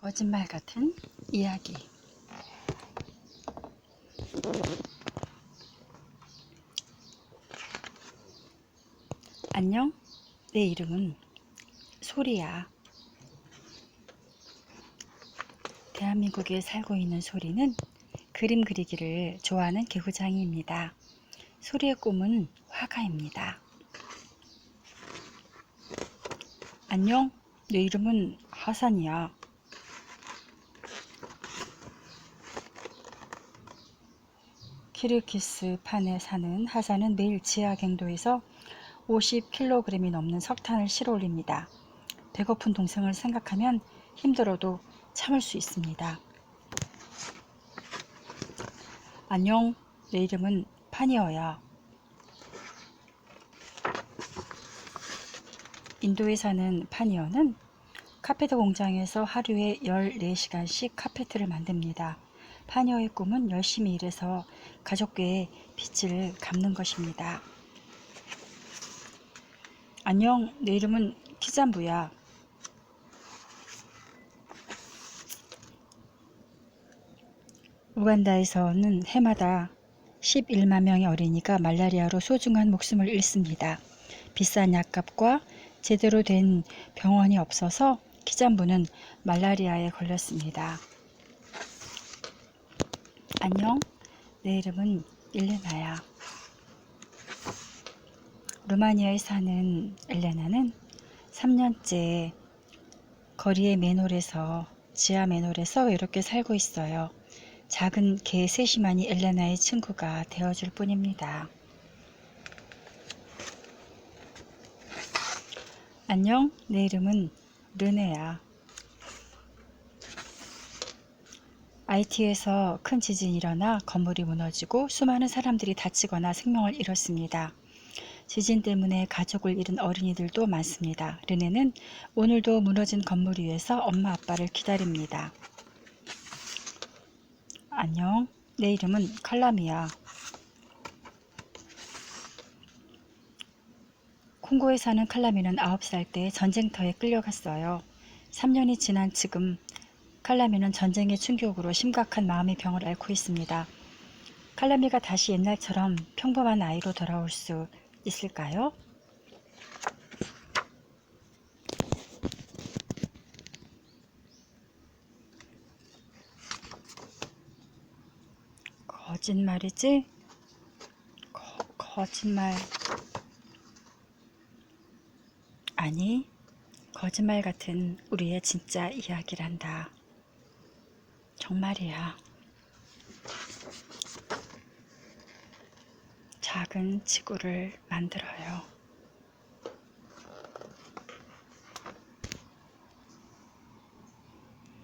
거짓말 같은 이야기. 안녕? 내 이름은 소리야. 대한민국에 살고 있는 소리는 그림 그리기를 좋아하는 개구장이입니다. 소리의 꿈은 화가입니다. 안녕? 내 이름은 하산이야. 키르기스판에 사는 하산은 매일 지하 갱도에서 50kg이 넘는 석탄을 실어 올립니다. 배고픈 동생을 생각하면 힘들어도 참을 수 있습니다. 안녕, 내 이름은 파니어야. 인도에 사는 파니어는 카페트 공장에서 하루에 14시간씩 카페트를 만듭니다. 파니어의 꿈은 열심히 일해서 가족께 빚을 갚는 것입니다. 안녕, 내 이름은 키잠부야. 우간다에서는 해마다 11만 명의 어린이가 말라리아로 소중한 목숨을 잃습니다. 비싼 약값과 제대로 된 병원이 없어서 키잠부는 말라리아에 걸렸습니다. 안녕, 내 이름은 일레나야. 루마니아에 사는 엘레나는 3년째 거리의 맨홀에서 지하 맨홀에서 외롭게 살고 있어요. 작은 개 셋이만이 엘레나의 친구가 되어줄 뿐입니다. 안녕, 내 이름은 르네야. IT에서 큰 지진이 일어나 건물이 무너지고 수많은 사람들이 다치거나 생명을 잃었습니다. 지진 때문에 가족을 잃은 어린이들도 많습니다. 르네는 오늘도 무너진 건물 위에서 엄마 아빠를 기다립니다. 안녕, 내 이름은 칼람이야. 콩고에 사는 칼라미는 9살 때 전쟁터에 끌려갔어요. 3년이 지난 지금 칼라미는 전쟁의 충격으로 심각한 마음의 병을 앓고 있습니다. 칼라미가 다시 옛날처럼 평범한 아이로 돌아올 수 있을까요? 거짓말이지? 거, 거짓말. 아니, 거짓말 같은 우리의 진짜 이야기란다. 정말이야. 작은 지구를 만들어요.